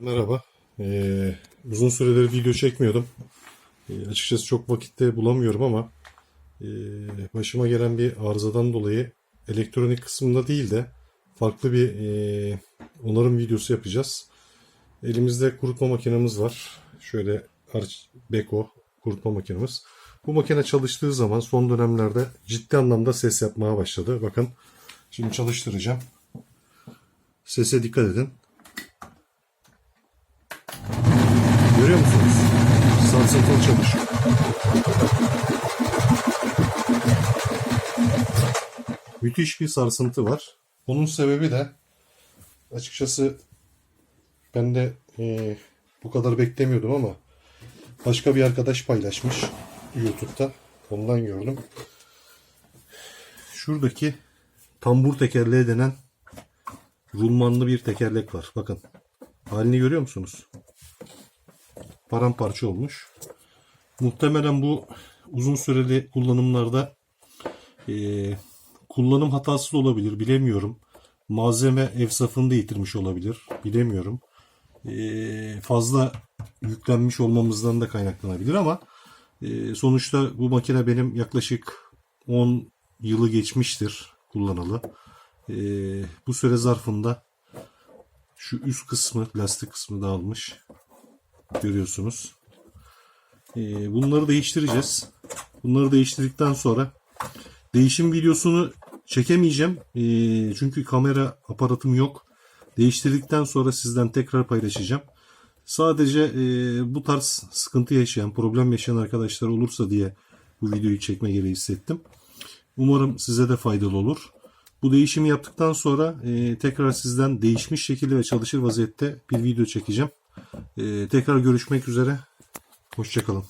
Merhaba. Ee, uzun süredir video çekmiyordum. Ee, açıkçası çok vakitte bulamıyorum ama e, başıma gelen bir arızadan dolayı elektronik kısmında değil de farklı bir e, onarım videosu yapacağız. Elimizde kurutma makinemiz var. Şöyle Beko kurutma makinemiz. Bu makine çalıştığı zaman son dönemlerde ciddi anlamda ses yapmaya başladı. Bakın şimdi çalıştıracağım. Sese dikkat edin. Görüyor musunuz? Sarsıntılı çalışıyor. Müthiş bir sarsıntı var. Bunun sebebi de açıkçası ben de eee, bu kadar beklemiyordum ama başka bir arkadaş paylaşmış YouTube'da. Ondan gördüm. Şuradaki tambur tekerleği denen rulmanlı bir tekerlek var. Bakın. Halini görüyor musunuz? Paramparça olmuş. Muhtemelen bu uzun süreli kullanımlarda eee, kullanım hatası olabilir. Bilemiyorum. Malzeme evsafını da yitirmiş olabilir. Bilemiyorum. Eee, fazla yüklenmiş olmamızdan da kaynaklanabilir ama eee, sonuçta bu makine benim yaklaşık 10 yılı geçmiştir kullanalı. Eee, bu süre zarfında şu üst kısmı, lastik kısmı dağılmış görüyorsunuz. Ee, bunları değiştireceğiz. Bunları değiştirdikten sonra değişim videosunu çekemeyeceğim. Ee, çünkü kamera aparatım yok. Değiştirdikten sonra sizden tekrar paylaşacağım. Sadece e, bu tarz sıkıntı yaşayan, problem yaşayan arkadaşlar olursa diye bu videoyu çekme gereği hissettim. Umarım size de faydalı olur. Bu değişimi yaptıktan sonra e, tekrar sizden değişmiş şekilde ve çalışır vaziyette bir video çekeceğim. Ee, tekrar görüşmek üzere. Hoşçakalın.